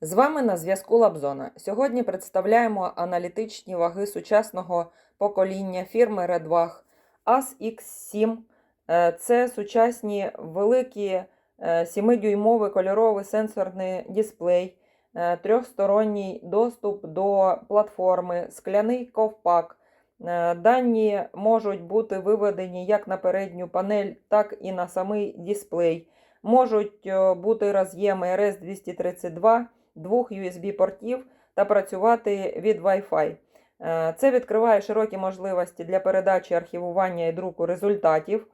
З вами на зв'язку Лабзона. Сьогодні представляємо аналітичні ваги сучасного покоління фірми Redwag AS X7. Е, Це сучасні великі 7-дюймовий кольоровий сенсорний дисплей, е, трьохсторонній доступ до платформи, скляний ковпак. Е, Дані можуть бути виведені як на передню панель, так і на самий дисплей. Можуть е, бути роз'єми RS-232, двох USB-портів та працювати від Wi-Fi. Е, Це відкриває широкі можливості для передачі архівування і друку результатів.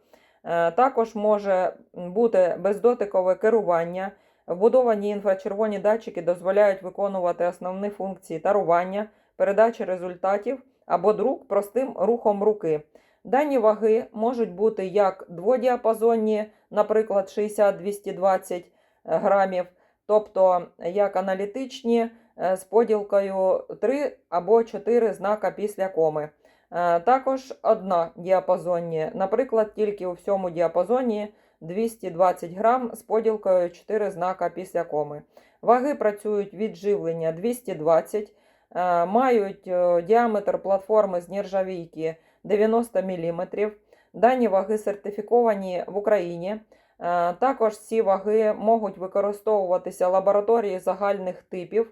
Е, Також може бути бездотикове керування. Вбудовані інфрачервоні датчики дозволяють виконувати основні функції тарування, передачі результатів або друк простим рухом руки. Дані ваги можуть бути як дводіапазонні, наприклад, 60-220 грамів, тобто як аналітичні е, з поділкою 3 або 4 знака після коми. Е, Також однодіапазонні, наприклад, тільки у всьому діапазоні 220 грам з поділкою 4 знака після коми. Ваги працюють від живлення 220, е, мають діаметр платформи з нержавійки 90 мм. Дані ваги сертифіковані в Україні. Е, Також ці ваги можуть використовуватися лабораторії загальних типів.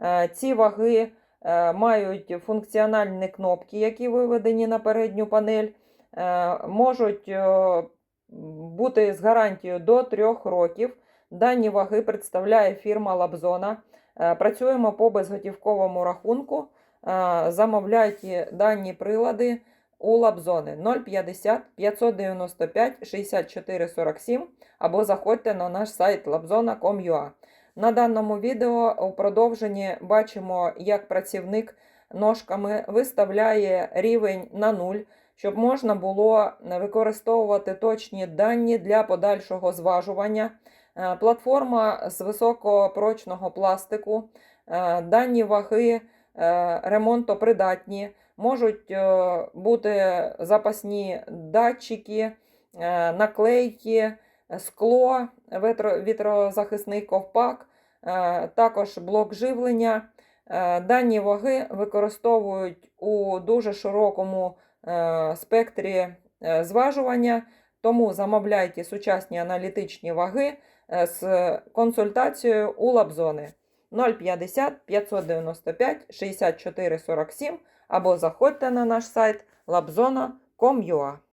Е, Ці ваги е, мають функціональні кнопки, які виведені на передню панель, можуть бути з гарантією до 3 років. Дані ваги представляє фірма Лабзона. Працюємо по безготівковому рахунку. Замовляйте дані прилади у Лабзони 050 595 64 47 або заходьте на наш сайт labzona.com.ua. На даному відео у продовженні бачимо, як працівник ножками виставляє рівень на нуль, щоб можна було використовувати точні дані для подальшого зважування. Е, Платформа з високопрочного пластику, Е, дані ваги е, ремонтопридатні, можуть е, бути запасні датчики, е, наклейки, скло, вітро- вітрозахисний ковпак, е, також блок живлення. Дані ваги використовують у дуже широкому спектрі зважування, тому замовляйте сучасні аналітичні ваги з консультацією у Лабзони 050 595 64 47 або заходьте на наш сайт labzona.com.ua